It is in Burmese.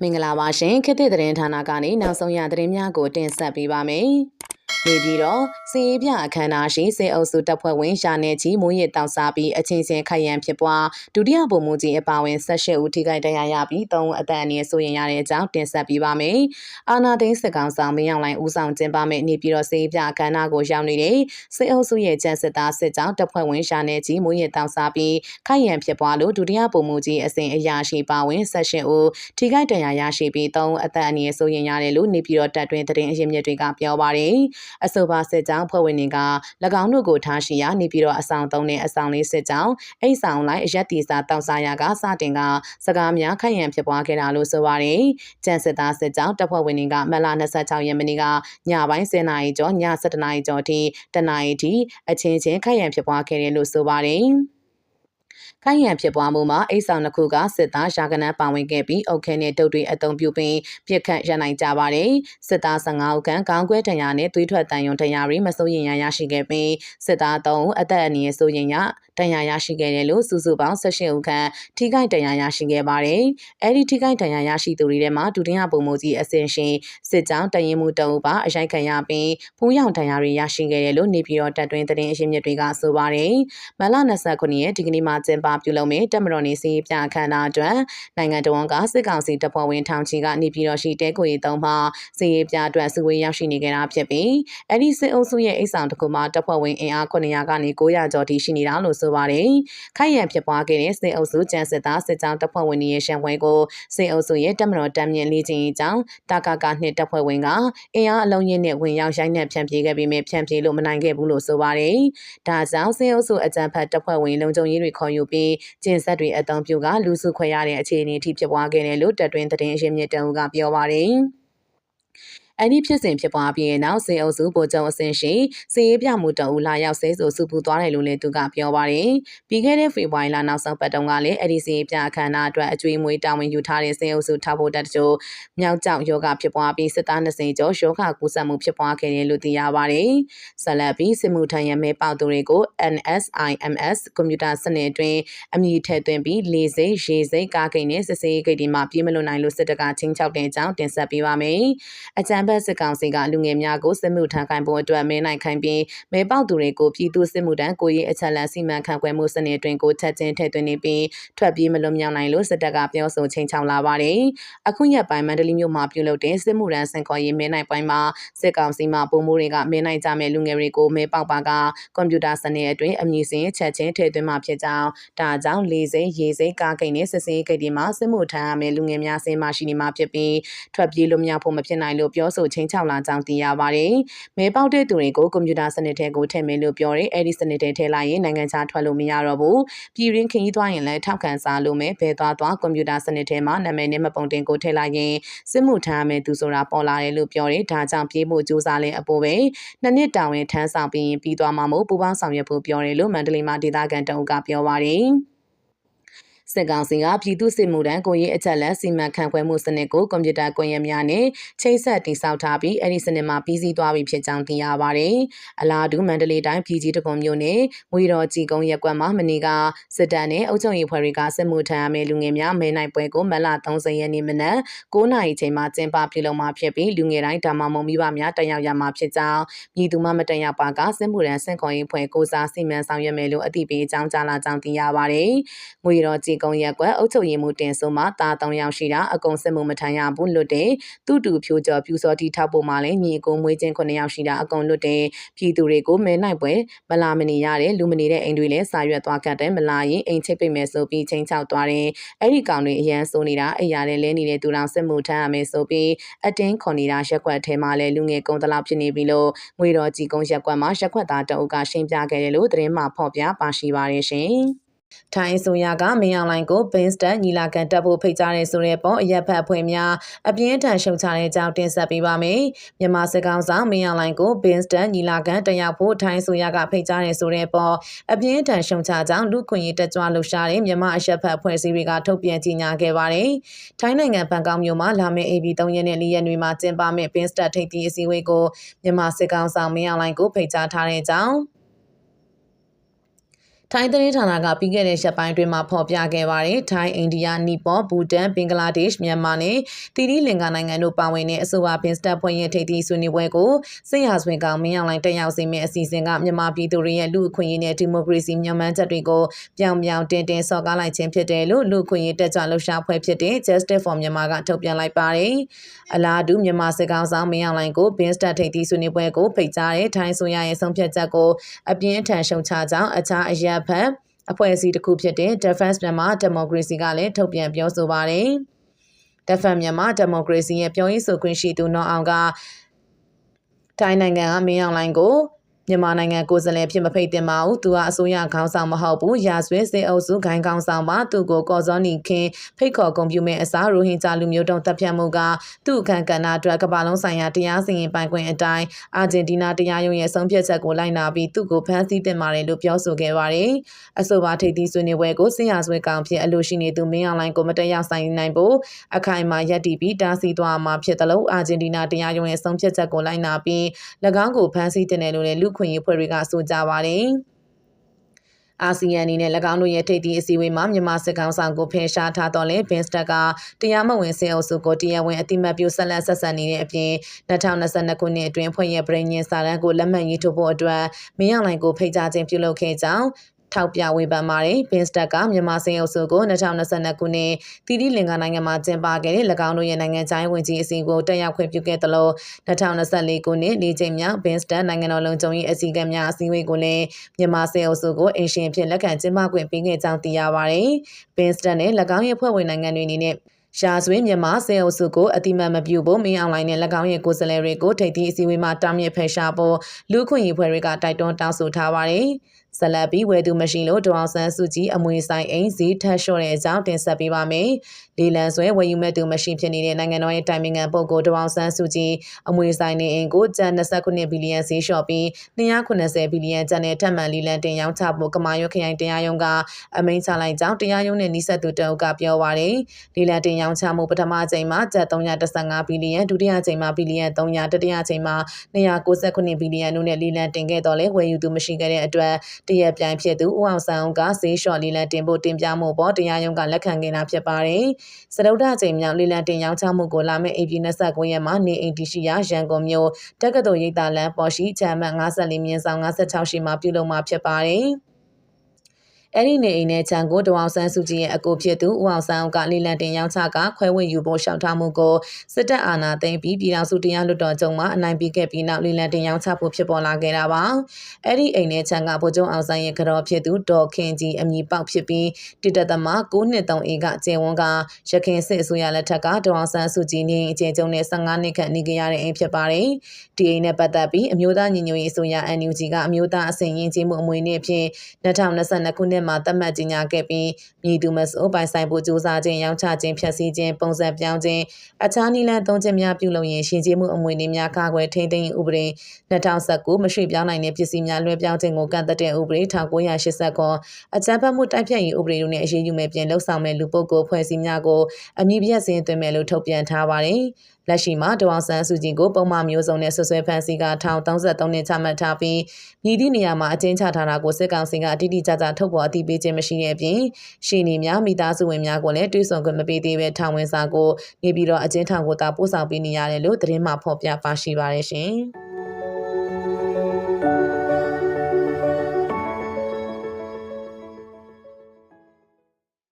မင်္ဂလာပါရှင်ခေတ်သစ်သတင်းဌာနကနေနောက်ဆုံးရသတင်းများကိုတင်ဆက်ပေးပါမယ်။ နေပြီးတော့စည်ရေးပြအခမ်းအနားရှိစေအုပ်စုတပ်ဖွဲ့ဝင်ရှာနေချီမိုးရစ်တောက်စားပြီးအချင်းချင်းခိုက်ရန်ဖြစ်ပွားဒုတိယဗိုလ်မှူးကြီးအပါအဝင်18ဦးထိခိုက်ဒဏ်ရာရပြီး3ဦးအသက်အန္တရာယ်ဆိုရင်ရတဲ့အကြောင်းတင်ဆက်ပေးပါမယ်။အာနာသိန်းစစ်ကောင်ဆောင်မင်းအောင်လိုင်ဦးဆောင်ကျင်းပမယ့်နေပြီးတော့စည်ရေးပြအခမ်းအနားကိုရောက်နေတဲ့စေအုပ်စုရဲ့ကျန်းစစ်သားစစ်ကြောင်းတပ်ဖွဲ့ဝင်ရှာနေချီမိုးရစ်တောက်စားပြီးခိုက်ရန်ဖြစ်ပွားလို့ဒုတိယဗိုလ်မှူးကြီးအစဉ်အရာရှိပါဝင်18ဦးထိခိုက်ဒဏ်ရာရရှိပြီး3ဦးအသက်အန္တရာယ်ဆိုရင်ရတယ်လို့နေပြီးတော့တပ်တွင်သတင်းအရင်းမြစ်တွေကပြောပါတယ်။အဆိုပါစစ်ကြောင်းဖွဲ့ဝင်တွေက၎င်းတို့ကိုထားရှိရာနေပြီးတော့အဆောင်သုံးတဲ့အဆောင်လေးစစ်ကြောင်းအိတ်ဆောင်လိုက်အရက်တီစာတောက်စားရကစတင်ကစကားများခိုင်ရန်ဖြစ်ပွားခဲ့တာလို့ဆိုပါတယ်။ကျန်စစ်သားစစ်ကြောင်းတပ်ဖွဲ့ဝင်တွေကမလ26ရက်နေ့ကညပိုင်း10နာရီကျော်ည7နာရီကျော်ထိတနာရီထိအချင်းချင်းခိုင်ရန်ဖြစ်ပွားခဲ့တယ်လို့ဆိုပါတယ်။ ခိုင်ရန်ဖြစ်ပွားမှုမှာအိတ်ဆောင်တစ်ခုကစစ်သားရှာကနန်းပါဝင်ခဲ့ပြီးအုတ်ခဲနဲ့တုတ်တွေအုံပြုပြီးပြစ်ခတ်ရနိုင်ကြပါတယ်။စစ်သား15ဦးခန့်ခေါင်းကွဲဒဏ်ရာနဲ့သွေးထွက်တန်ယုံဒဏ်ရာတွေမစိုးရင်ရရရှိခဲ့ပြီးစစ်သား3ဦးအသက်အန္တရာယ်စိုးရင်ရဒဏ်ရာရရှိခဲ့တယ်လို့စုစုပေါင်း18ဦးခန့်ထိခိုက်ဒဏ်ရာရရှိခဲ့ပါတယ်။အဲဒီထိခိုက်ဒဏ်ရာရရှိသူတွေထဲမှာဒုတိယပုံမှုကြီးအစင်ရှင်စစ်ကြောင်းတရင်မှုတအုပ်ပါအရိုက်ခံရပြီးဖူးရောင်ဒဏ်ရာတွေရရှိခဲ့တယ်လို့နေပြည်တော်တပ်တွင်သတင်းအရင်းမြစ်တွေကဆိုပါတယ်။မလ29ရက်ဒီကနေ့မှကျင်းပပြုလုပ်မယ့်တပ်မတော်နေစီပြအခမ်းအနားအတွက်နိုင်ငံတော်ကစစ်ကောင်စီတပ်ဖွဲ့ဝင်ထောင်ချီကနေပြည်တော်ရှိတဲကိုရီတုံးမှစီရေးပြအတွက်စုဝေးရောက်ရှိနေကြတာဖြစ်ပြီးအဲ့ဒီစစ်အုပ်စုရဲ့အိတ်ဆောင်တစ်ခုမှာတပ်ဖွဲ့ဝင်အင်အား900ကနေ900ကျော်ထိရှိနေတာလို့ဆိုပါတယ်။ခိုက်ရန်ဖြစ်ပွားခဲ့တဲ့စစ်အုပ်စုကျန်းစစ်သားစစ်ကြောင်းတပ်ဖွဲ့ဝင်တွေရဲ့ရှံပွဲကိုစစ်အုပ်စုရဲ့တပ်မတော်တပ်မြင့်လေးချင်းအကြောင်းတာကာကနှစ်တပ်ဖွဲ့ဝင်ကအင်အားအလုံးရင်းနဲ့ဝင်ရောက်ရိုက်နှက်ဖြန့်ပြေးခဲ့ပြီးမြဖြန့်ပြေးလို့မနိုင်ခဲ့ဘူးလို့ဆိုပါတယ်။ဒါကြောင့်စစ်အုပ်စုအကြမ်းဖက်တပ်ဖွဲ့ဝင်လုံခြုံရေးတွေခေါ်ယူပြီးကျင်းဆက်တွေအသုံးပြုကလူစုခွဲရတဲ့အခြေအနေအထိဖြစ်ပွားခဲ့တယ်လို့တပ်တွင်းသတင်းအရင်းမြစ်တအုပ်ကပြောပါတယ်။ အဲ့ဒီဖြစ်စဉ်ဖြစ်ပွားပြီးနောက်စေအုပ်စုဗိုလ်ချုပ်အဆင့်ရှိစီရေးပြမှုတအူလာရောက်ဆဲဆိုစုပူသွားတယ်လို့လည်းသူကပြောပါတယ်။ပြီးခဲ့တဲ့ဖေဖော်ဝါရီလနောက်ဆုံးပတ်တုန်းကလည်းအဲ့ဒီစီရေးပြအခမ်းအနားအတွက်အကျွေးမွေးတာဝန်ယူထားတဲ့စေအုပ်စုထောက်ဖို့တပ်တို့မြောက်ကျောက်ယောဂဖြစ်ပွားပြီးစစ်သား20ကျော်ယောဂကူးစက်မှုဖြစ်ပွားခဲ့တယ်လို့သိရပါတယ်။ဆက်လက်ပြီးစစ်မှုထမ်းရမဲပေါသူတွေကို NSIMS ကွန်ပျူတာစနစ်အတွင်းအမည်ထည့်သွင်းပြီးလေစိတ်ရေစိတ်ကားကိန်းနဲ့စစ်စေးဂိတ်ဒီမှာပြေးမလွတ်နိုင်လို့စစ်တပ်ကချင်းချောက်တဲ့အကြောင်းတင်ဆက်ပေးပါမယ်။အကြံဘက်စစ်ကောင်စီကလူငယ်များကိုစစ်မှုထမ်းခိုင်ဖို့အတွက်မင်းနိုင်ခိုင်ပြီးမဲပေါက်သူတွေကိုပြည်သူစစ်မှုထမ်းကိုရေးအချက်လက်စီမံခန့်ခွဲမှုစနစ်အတွင်းကိုချက်ချင်းထည့်သွင်းနေပြီးထွက်ပြေးမလွတ်မြောက်နိုင်လို့စစ်တပ်ကပြောဆိုချိန်ချောင်းလာပါတယ်။အခုရက်ပိုင်းမန္တလေးမြို့မှာပြုလုပ်တဲ့စစ်မှုထမ်းစင်ခေါ်ရေးမင်းနိုင်ပိုင်းမှာစစ်ကောင်စီမှပုံမိုးတွေကမင်းနိုင်ကြမဲ့လူငယ်တွေကိုမဲပေါက်ပါကကွန်ပျူတာစနစ်အတွင်းအမည်စင်ချက်ချင်းထည့်သွင်းမှာဖြစ်ကြောင်းဒါကြောင့်လေစိမ်းရေစိမ်းကားကိန်းနဲ့စစ်စင်ဂိတ်ဒီမှာစစ်မှုထမ်းရမယ့်လူငယ်များစင်မှရှိနေမှာဖြစ်ပြီးထွက်ပြေးလွတ်မြောက်ဖို့မဖြစ်နိုင်လို့ပြောဆိုချိန်ချောင်းလာကြောင်းသိရပါတယ်။မဲပေါက်တဲ့သူတွေကိုကွန်ပျူတာစနစ်ထဲကိုထည့်မယ်လို့ပြောတယ်။အဲ့ဒီစနစ်ထဲထည့်လိုက်ရင်နိုင်ငံခြားထွက်လို့မရတော့ဘူး။ပြည်ရင်းခရီးသွားရင်လည်းထောက်ခံစားလို့မယ်။ဘယ်သွားသွားကွန်ပျူတာစနစ်ထဲမှာနာမည်နဲ့မပုံတင်ကိုထည့်လိုက်ရင်စစ်မှုထမ်းရမယ်သူဆိုတာပေါ်လာတယ်လို့ပြောတယ်။ဒါကြောင့်ပြေးဖို့ကြိုးစားလဲအပေါ်ပဲ။နှစ်နှစ်တောင်ဝင်ထမ်းဆောင်ပြီးရင်ပြီးသွားမှာမို့ပူပေါင်းဆောင်ရွက်ဖို့ပြောတယ်လို့မန္တလေးမှာဒေသခံတအုပ်ကပြောပါတယ်။ စစ်ကောင်စီကပြည်သူ့စစ်မှုထမ်းကိုရေးအချက်လက်စီမံခန့်ခွဲမှုစနစ်ကိုကွန်ပျူတာကွန်ရက်များနဲ့ချိတ်ဆက်တည်ဆောက်ထားပြီးအဲ့ဒီစနစ်မှာပြီးစီးသွားပြီဖြစ်ကြောင်းသိရပါတယ်။အလားတူမန္တလေးတိုင်းပြည်ကြီးတကုံမြို့နယ်ငွေတော်ကြည်ကုန်းရက်ကွက်မှာမနေ့ကစစ်တပ်နဲ့အုပ်ချုပ်ရေးဖွဲ့တွေကစစ်မှုထမ်းရမယ့်လူငယ်များမဲနိုင်ပွဲကိုမလ30ရက်နေ့မနက်9နာရီချိန်မှာကျင်းပပြုလုပ်မှာဖြစ်ပြီးလူငယ်တိုင်းဓမ္မမုံမိဘများတက်ရောက်ရမှာဖြစ်ကြောင်းပြည်သူမှမတက်ရောက်ပါကစစ်မှုထမ်းစင်ခွန်ရေးဖွဲ့ကိုစားစီမံဆောင်ရွက်မယ်လို့အသိပေးကြောင်းကြားလာကြောင်းသိရပါတယ်။ငွေတော်ကြည်ကုန်းရက်ကွက်အုပ်ချုပ်ရေးမှူးတင်ဆိုမှတာ၃ယောက်ရှိတာအကုန်စစ်မှုမထမ်းရဘူးလွတ်တယ်သူ့တူဖြိုးကျော်ပြူစောတီထောက်ဖို့မှလည်းညီကိုမွေးချင်း9ယောက်ရှိတာအကုန်လွတ်တယ်ပြည်သူတွေကိုမဲနိုင်ပွဲမလာမနေရတယ်လူမနေတဲ့အိမ်တွေလည်းစာရွက်သွားကတ်တယ်မလာရင်အိမ်ချိတ်ပိတ်မယ်ဆိုပြီးချင်းချောက်သွားတယ်အဲ့ဒီကောင်တွေအရန်ဆိုနေတာအိယာလည်းလဲနေတဲ့သူတော်စစ်မှုထမ်းရမယ်ဆိုပြီးအတင်းခေါ်နေတာရက်ကွက်ထဲမှာလည်းလူငယ်ကုံတလောက်ဖြစ်နေပြီလို့ငွေတော်ကြီးကုန်းရက်ကွက်မှာရက်ကွက်သားတအုပ်ကရှင်းပြခဲ့တယ်လို့သတင်းမှဖော်ပြပါရှိပါတယ်ရှင် ထိုင်းဆိုရကမင်းအောင်လိုင်ကိုဘင်းစတက်ညီလာခံတက်ဖို့ဖိတ်ကြားတဲ့ဆိုတဲ့ပေါ်အရက်ဖက်အဖွဲ့များအပြင်းထန်ရှုံချတဲ့အကြောင်းတင်ဆက်ပေးပါမယ်။မြန်မာစစ်ကောင်ဆောင်မင်းအောင်လိုင်ကိုဘင်းစတက်ညီလာခံတက်ရောက်ဖို့ထိုင်းဆိုရကဖိတ်ကြားတဲ့ဆိုတဲ့ပေါ်အပြင်းထန်ရှုံချကြောင်းလူခွင့်ရေးတက်ကြွလှုပ်ရှားတဲ့မြန်မာအရက်ဖက်အဖွဲ့အစည်းတွေကထုတ်ပြန်ကြေညာခဲ့ပါတယ်။ထိုင်းနိုင်ငံဘန်ကောက်မြို့မှာလာမယ့် AB 3ရက်နဲ့4ရက်နေ့မှာကျင်းပမယ့်ဘင်းစတက်ထိပ်သီးအစည်းအဝေးကိုမြန်မာစစ်ကောင်ဆောင်မင်းအောင်လိုင်ကိုဖိတ်ကြားထားတဲ့အကြောင်း ထိုင်းသတင်းဌာနကပြီးခဲ့တဲ့ရက်ပိုင်းတွင်မှဖော်ပြခဲ့ပါတယ်။ထိုင်း၊အိန္ဒိယ၊နီပေါ၊ဘူတန်၊ဘင်္ဂလားဒေ့ရှ်၊မြန်မာနဲ့တီရီလင်္ကာနိုင်ငံတို့ပါဝင်တဲ့အဆိုပါဘင်စတက်ဖွဲ့ရဲ့ထိပ်သီးဆွေးနွေးပွဲကိုစစ်ရာဇဝင်ကောင်မင်းအောင်လှိုင်တက်ရောက်စေမယ့်အစီအစဉ်ကမြန်မာပြည်သူတွေရဲ့လူ့အခွင့်အရေးနဲ့ဒီမိုကရေစီမြန်မာချက်တွေကိုပြောင်ပြောင်တင်တင်ဆော့ကားလိုက်ခြင်းဖြစ်တယ်လို့လူ့အခွင့်အရေးတက်ကြွလှုပ်ရှားဖွဲ့ဖြစ်တဲ့ Justice for Myanmar ကထုတ်ပြန်လိုက်ပါတယ်။အလားတူမြန်မာစစ်ကောင်ဆောင်မင်းအောင်လှိုင်ကိုဘင်စတက်ထိပ်သီးဆွေးနွေးပွဲကိုဖိတ်ကြားတဲ့ထိုင်းဆိုရရဲ့ဆုံးဖြတ်ချက်ကိုအပြင်းအထန်ရှုံချကြောင်းအခြားအရက်ဖက်အဖွဲ့အစည်းတစ်ခုဖြစ်တဲ့ Defense Myanmar Democracy ကလည်းထုတ်ပြန်ပြောဆိုပါတယ်။ Defense Myanmar Democracy ရဲ့ပြောရေးဆိုခွင့်ရှိသူနော်အောင်ကတိုင်းနိုင်ငံကမင်းအောင်လိုင်းကို မြန်မာနိုင်ငံကိုယ်စားလှယ်ဖြစ်မဖိတ်တင်ပါဘူးသူကအစိုးရခေါင်းဆောင်မဟုတ်ဘူးရာဇဝတ်စေအုပ်စုဂိုင်းခေါင်းဆောင်ပါသူကိုကော်စောနီခင်ဖိတ်ခေါ်ဂုဏ်ပြုမဲ့အစားရိုဟင်ဂျာလူမျိုးတုံးတပ်ဖြတ်မှုကသူ့အခန့်ကဏ္ဍအတွက်ကမ္ဘာလုံးဆိုင်ရာတရားစီရင်ပိုင်ခွင့်အတိုင်းအာဂျင်တီးနားတရားရုံးရဲ့ဆုံးဖြတ်ချက်ကိုလိုက်နာပြီးသူ့ကိုဖမ်းဆီးတင်ပါတယ်လို့ပြောဆိုခဲ့ပါတယ်အဆိုပါထိပ်သီးဆွေးနွေးပွဲကိုဆင်ရဆွေကောင်ဖြစ်အလို့ရှိနေသူမင်းအောင်လိုင်းကိုမတက်ဆိုင်နိုင်ဖို့အခိုင်အမာရပ်တည်ပြီးတားဆီးသွားမှာဖြစ်တယ်လို့အာဂျင်တီးနားတရားရုံးရဲ့ဆုံးဖြတ်ချက်ကိုလိုက်နာပြီး၎င်းကိုဖမ်းဆီးတင်တယ်လို့လည်းလူခွင့်ရေးဖွဲ့တွေကဆိုကြပါတယ်။အာဆီယံအနေနဲ့၎င်းတို့ရဲ့ထိပ်သီးအစည်းအဝေးမှာမြန်မာစစ်ကောင်ဆောင်ကိုဖယ်ရှားထားတော့လဲဘင်စတက်ကတရားမဝင်ဆင်အုပ်စုကိုတရားဝင်အတိမတ်ပြုဆက်လက်ဆက်ဆံနေတဲ့အပြင်2022ခုနှစ်အတွင်းဖွဲ့ရဲ့ပြည်ညင်စာတမ်းကိုလက်မှတ်ရေးထိုးဖို့အတွက်မင်းအောင်လှိုင်ကိုဖိတ်ကြားခြင်းပြုလုပ်ခဲ့ကြောင်း ထောက်ပြဝေဖန်ပါတယ်။ဘင်စတက်ကမြန်မာစင်အုပ်စုကို2022ခုနှစ်တီတီလင်္ကာနိုင်ငံမှာကျင်းပခဲ့တဲ့၎င်းတို့ရဲ့နိုင်ငံခြားရေးဝန်ကြီးအစည်းအဝေးကိုတက်ရောက်ခွင့်ပြုခဲ့သလို2024ခုနှစ်၄ချိန်မြောက်ဘင်စတက်နိုင်ငံတော်လုံခြုံရေးအစည်းအကမ်းများအစည်းအဝေးကိုလည်းမြန်မာစင်အုပ်စုကိုအင်ရှင်ဖြစ်လက်ခံကျင်းပခွင့်ပေးခဲ့ကြောင်းသိရပါတယ်။ဘင်စတက်နဲ့၎င်းရဲ့ဖွဲ့ဝင်နိုင်ငံတွေအနေနဲ့ရှားဆွေးမြန်မာစေအုပ်စုကိုအတိမတ်မပြုဖို့မင်းအောင်လိုင်းနဲ့၎င်းရဲ့ကိုယ်စားလှယ်တွေကိုထိပ်သီးအစည်းအဝေးမှာတားမြစ်ဖယ်ရှားဖို့လူခွင့်ရေးဖွဲ့တွေကတိုက်တွန်းတောင်းဆိုထားပါတယ်။ ဇလတ်ပြီးဝယ်သူမရှိလို့ဒေါအောင်ဆန်းစုကြည်အမွေဆိုင်အိမ်ဈေးထက်လျှော့တဲ့အကြောင်းတင်ဆက်ပေးပါမယ်။လေလံဆွဲဝယ်ယူမဲ့သူမရှိဖြစ်နေတဲ့နိုင်ငံတော်ရဲ့တိုင်ပင်ခံပုဂ္ဂိုလ်ဒေါအောင်ဆန်းစုကြည်အမွေဆိုင်နေအိမ်ကိုကျန်29ဘီလီယံဈေးလျှော့ပြီး290ဘီလီယံကျန်တဲ့ထပ်မံလီလံတင်ရောင်းချဖို့ကမာရွတ်ခရိုင်တရားရုံးကအမိန့်ချလိုက်ကြောင်းတရားရုံးနဲ့နှိဆက်သူတအုပ်ကပြောပါရယ်။လီလံတင်ရောင်းချမှုပထမအချိန်မှာကျပ်315ဘီလီယံဒုတိယအချိန်မှာဘီလီယံ300တတိယအချိန်မှာ269ဘီလီယံတို့နဲ့လီလံတင်ခဲ့တော့လဲဝယ်ယူသူမရှိခဲ့တဲ့အတွက်တရက်ပြိုင်ဖြစ်သူဦးအောင်ဆန်းကဈေးလျှော့လီလံတင်ဖို့တင်ပြမှုပေါ်တရားရုံးကလက်ခံခဲ့တာဖြစ်ပါတယ်။စရုဒ္ဒချိန်မြောက်လီလံတင်ရောင်းချမှုကိုလာမယ့်ဧပြီ29ရက်မှာနေအိမ်တီရှိရာရန်ကုန်မြို့တက္ကသိုလ်ရိပ်သာလမ်းပေါ်ရှိချမ်းမှတ်54မြင်းဆောင်56ရှိမှာပြုလုပ်မှာဖြစ်ပါတယ်။ အဲ့ဒီနေအိမ်နဲ့ချန်ကိုဒေါအောင်ဆန်းစုကြည်ရဲ့အကိုဖြစ်သူဦးအောင်ဆန်းကလေလံတင်ရောင်းချကခွဲဝေယူဖို့ရှောက်ထားမှုကိုစစ်တပ်အာဏာသိမ်းပြီးပြည်ထောင်စုတရားလွှတ်တော်ချုပ်မှအနိုင်ပေးခဲ့ပြီးနောက်လေလံတင်ရောင်းချဖို့ဖြစ်ပေါ်လာခဲ့တာပါ။အဲ့ဒီအိမ်နဲ့ချန်ကဗိုလ်ချုပ်အောင်ဆန်းရဲ့ကြော်ဖြစ်သူဒေါ်ခင်ကြီးအမည်ပေါက်ဖြစ်ပြီးတိတသမ9နှစ်3အေကကျေဝန်းကရခင်စစ်အစိုးရလက်ထက်ကဒေါအောင်ဆန်းစုကြည်နေအကျဉ်းချုပ်နဲ့15နှစ်ခန့်နေကြရတဲ့အိမ်ဖြစ်ပါတယ်။ဒီအိမ်နဲ့ပတ်သက်ပြီးအမျိုးသားညီညွတ်ရေးအစိုးရ NUG ကအမျိုးသားအစင်ရင်ကျေးမှုအမွေနဲ့ဖြင့်2022ခုနှစ်မှာသတ်မှတ်ကြေညာခဲ့ပြီးမြေသူမဆိုးပိုင်ဆိုင်ဖို့စ조사ခြင်းရောင်းချခြင်းဖြတ်စည်းခြင်းပုံစံပြောင်းခြင်းအခြားနည်းလမ်းသုံးခြင်းများပြုလုပ်ရင်ရှင်ကျေးမှုအမွေနှင့်များကာကွယ်ထိန်းသိမ်းဥပဒေ2019မရှိပြောင်းနိုင်တဲ့ပစ္စည်းများလွှဲပြောင်းခြင်းကိုကန့်သတ်တဲ့ဥပဒေ1989အကြမ်းဖက်မှုတိုက်ဖျက်ရေးဥပဒေတို့နဲ့အရေးယူမဲ့ပြင်လှုပ်ဆောင်မဲ့လူပုဂ္ဂိုလ်ဖွဲ့စည်းများကိုအမည်ပြည့်စင်သွင်းမယ်လို့ထုတ်ပြန်ထားပါတယ်။ လက်ရှိမှာဒေါအောင်ဆန်းစုကြည်ကိုပုံမှန်မျိုးစုံနဲ့ဆွဆွဲဖန်စီကထောင်33နှစ်ချမှတ်ထားပြီးမြည်သည့်နေရာမှာအကျဉ်းချထားတာကိုစစ်ကောင်စီကအတိအကျကျထုတ်ပေါ်အသိပေးခြင်းမရှိတဲ့အပြင်ရှီနေများမိသားစုဝင်များကိုလည်းတွေးဆုံခွင့်မပေးသေးပဲထောင်ဝင်စာကိုနေပြီးတော့အကျဉ်းထောင်ကိုသာပို့ဆောင်ပေးနေရတယ်လို့သတင်းမှဖော်ပြပါရှိပါတယ်ရှင်။